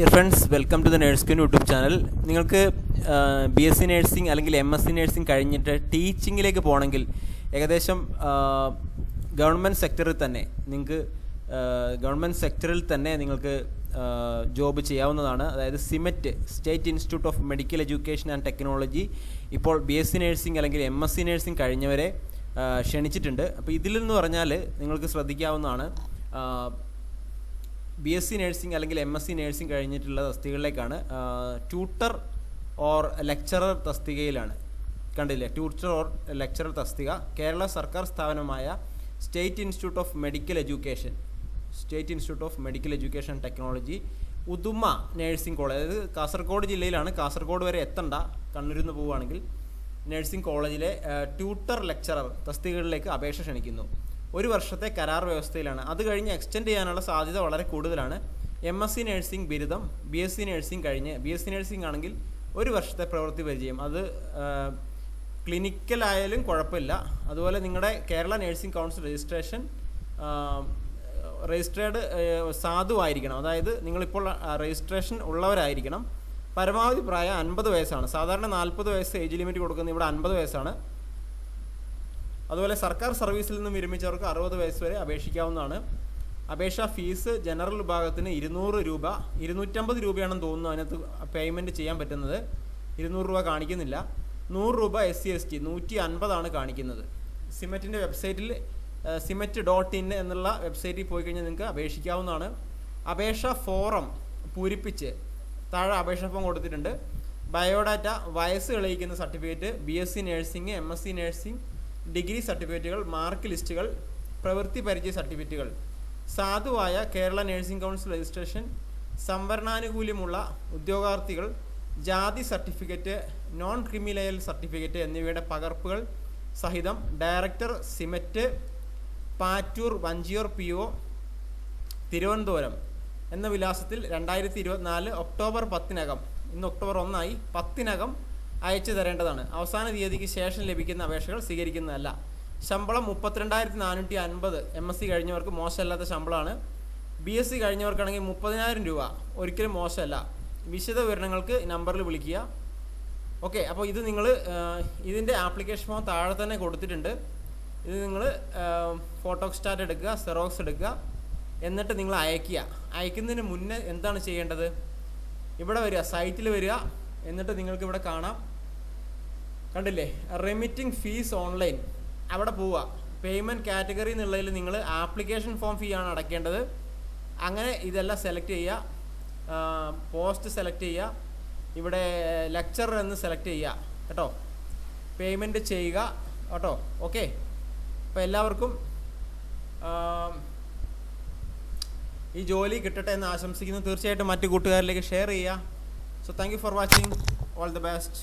Dear friends welcome to the nurse queen YouTube channel നിങ്ങൾക്ക് B S C nursing അല്ലെങ്കിൽ M S C nursing കഴിഞ്ഞിട്ട് ടീച്ചിങ്ങിലേക്ക് പോകണമെങ്കിൽ ഏകദേശം ഗവൺമെന്റ് സെക്ടറിൽ തന്നെ നിങ്ങൾക്ക് ഗവൺമെന്റ് സെക്ടറിൽ തന്നെ നിങ്ങൾക്ക് ജോബ് ചെയ്യാവുന്നതാണ്. അതായത് SIMET state institute of medical education and technology ഇപ്പോൾ ബി എസ് സി നേഴ്സിംഗ് അല്ലെങ്കിൽ എം എസ് സി നേഴ്സിംഗ് കഴിഞ്ഞവരെ ക്ഷണിച്ചിട്ടുണ്ട്. അപ്പോൾ ഇതിലെന്ന് പറഞ്ഞാൽ നിങ്ങൾക്ക് ശ്രദ്ധിക്കാവുന്നതാണ് ബി എസ് സി നേഴ്സിംഗ് അല്ലെങ്കിൽ എം എസ് സി നേഴ്സിംഗ് കഴിഞ്ഞിട്ടുള്ള തസ്തികകളിലേക്കാണ്. ട്യൂട്ടർ ഓർ ലെക്ചറർ തസ്തികയിലാണ്. കണ്ടില്ലേ? ട്യൂട്ടർ ഓർ ലെക്ചറർ തസ്തിക. കേരള സർക്കാർ സ്ഥാപനമായ state institute of medical education state institute of medical education technology Uduma nursing college അതായത് കാസർഗോഡ് ജില്ലയിലാണ്. കാസർഗോഡ് വരെ എത്തണ്ട. കണ്ണൂരിൽ നിന്ന് പോവുകയാണെങ്കിൽ നഴ്സിംഗ് കോളേജിലെ ട്യൂട്ടർ ലെക്ചറർ തസ്തികകളിലേക്ക് അപേക്ഷ ക്ഷണിക്കുന്നു. ഒരു വർഷത്തെ കരാർ വ്യവസ്ഥയിലാണ്. അത് കഴിഞ്ഞ് എക്സ്റ്റെൻഡ് ചെയ്യാനുള്ള സാധ്യത വളരെ കൂടുതലാണ്. എം എസ് സി നഴ്സിംഗ് ബിരുദം ബി എസ് സി നഴ്സിംഗ് കഴിഞ്ഞ് ബി എസ് സി നഴ്സിംഗ് ആണെങ്കിൽ ഒരു വർഷത്തെ പ്രവൃത്തി പരിചയം. അത് ക്ലിനിക്കലായാലും കുഴപ്പമില്ല. അതുപോലെ നിങ്ങളുടെ Kerala nursing council registration registered സാധുവായിരിക്കണം അതായത് നിങ്ങളിപ്പോൾ രജിസ്ട്രേഷൻ ഉള്ളവരായിരിക്കണം. പരമാവധി പ്രായം അൻപത് വയസ്സാണ്. സാധാരണ നാൽപ്പത് വയസ്സ് ഏജ് ലിമിറ്റ് കൊടുക്കുന്നത് ഇവിടെ അൻപത് വയസ്സാണ്. അതുപോലെ സർക്കാർ സർവീസിൽ നിന്നും വിരമിച്ചവർക്ക് അറുപത് വയസ്സ് വരെ അപേക്ഷിക്കാവുന്നതാണ്. അപേക്ഷാ ഫീസ് ജനറൽ വിഭാഗത്തിന് ഇരുന്നൂറ് രൂപ ഇരുന്നൂറ്റമ്പത് രൂപയാണെന്ന് തോന്നുന്നു അതിനകത്ത് പേയ്മെന്റ് ചെയ്യാൻ പറ്റുന്നത്. ഇരുന്നൂറ് രൂപ കാണിക്കുന്നില്ല. നൂറ് രൂപ എസ് സി എസ് ടി നൂറ്റി അൻപതാണ് കാണിക്കുന്നത്. സിമെറ്റിന്റെ വെബ്സൈറ്റിൽ സിമെറ്റ് ഡോട്ട് ഇൻ എന്നുള്ള വെബ്സൈറ്റിൽ പോയി കഴിഞ്ഞാൽ നിങ്ങൾക്ക് അപേക്ഷിക്കാവുന്നതാണ്. അപേക്ഷാ ഫോറം പൂരിപ്പിച്ച് താഴെ അപേക്ഷ ഫോം കൊടുത്തിട്ടുണ്ട്. ബയോഡാറ്റ വയസ്സ് തെളിയിക്കുന്ന certificate B S C nursing M S C nursing degree സർട്ടിഫിക്കറ്റുകൾ മാർക്ക് ലിസ്റ്റുകൾ പ്രവൃത്തി പരിചയ സർട്ടിഫിക്കറ്റുകൾ സാധുവായ കേരള നഴ്സിംഗ് കൗൺസിൽ രജിസ്ട്രേഷൻ സംവരണാനുകൂല്യമുള്ള ഉദ്യോഗാർത്ഥികൾ ജാതി certificate non creamy layer certificate എന്നിവയുടെ പകർപ്പുകൾ സഹിതം director SIMET Pattoor Vanchiyoor P O Thiruvananthapuram എന്ന വിലാസത്തിൽ രണ്ടായിരത്തി ഇരുപത്തിനാല് ഒക്ടോബർ പത്തിനകം ഇന്ന് ഒക്ടോബർ ഒന്നായി പത്തിനകം അയച്ചു തരേണ്ടതാണ്. അവസാന തീയതിക്ക് ശേഷം ലഭിക്കുന്ന അപേക്ഷകൾ സ്വീകരിക്കുന്നതല്ല. ശമ്പളം മുപ്പത്തിരണ്ടായിരത്തി നാനൂറ്റി അൻപത് എം എസ് സി കഴിഞ്ഞവർക്ക് മോശമല്ലാത്ത ശമ്പളമാണ്. ബി എസ് സി കഴിഞ്ഞവർക്കാണെങ്കിൽ മുപ്പതിനായിരം രൂപ. ഒരിക്കലും മോശമല്ല. വിശദ വിവരണങ്ങൾക്ക് നമ്പറിൽ വിളിക്കുക. ഓക്കെ അപ്പോൾ ഇത് നിങ്ങൾ ഇതിന്റെ ആപ്ലിക്കേഷൻ ഫോം താഴെ തന്നെ കൊടുത്തിട്ടുണ്ട്. ഇത് നിങ്ങൾ ഫോട്ടോ സ്റ്റാർട്ട് എടുക്കുക സെറോക്സ് എടുക്കുക. എന്നിട്ട് നിങ്ങൾ അയക്കുക അയക്കുന്നതിന് മുന്നേ എന്താണ് ചെയ്യേണ്ടത്? ഇവിടെ വരിക സൈറ്റിൽ വരിക. എന്നിട്ട് നിങ്ങൾക്ക് ഇവിടെ കാണാം. കണ്ടില്ലേ? റെമിറ്റിംഗ് ഫീസ് ഓൺലൈൻ അവിടെ പോവുക പേയ്മെന്റ് കാറ്റഗറി എന്നുള്ളതിൽ നിങ്ങൾ ആപ്ലിക്കേഷൻ ഫോം ഫീ ആണ് അടയ്ക്കേണ്ടത്. അങ്ങനെ ഇതെല്ലാം സെലക്ട് ചെയ്യുക. പോസ്റ്റ് സെലക്ട് ചെയ്യുക. ഇവിടെ ലെക്ചർ എന്ന് സെലക്ട് ചെയ്യുക. കേട്ടോ? പേയ്മെന്റ് ചെയ്യുക. കേട്ടോ? ഓക്കെ അപ്പോൾ എല്ലാവർക്കും ഈ ജോലി കിട്ടട്ടെ എന്ന് ആശംസിക്കുന്നു. തീർച്ചയായിട്ടും മറ്റു കൂട്ടുകാരിലേക്ക് ഷെയർ ചെയ്യുക. So thank you for watching all the best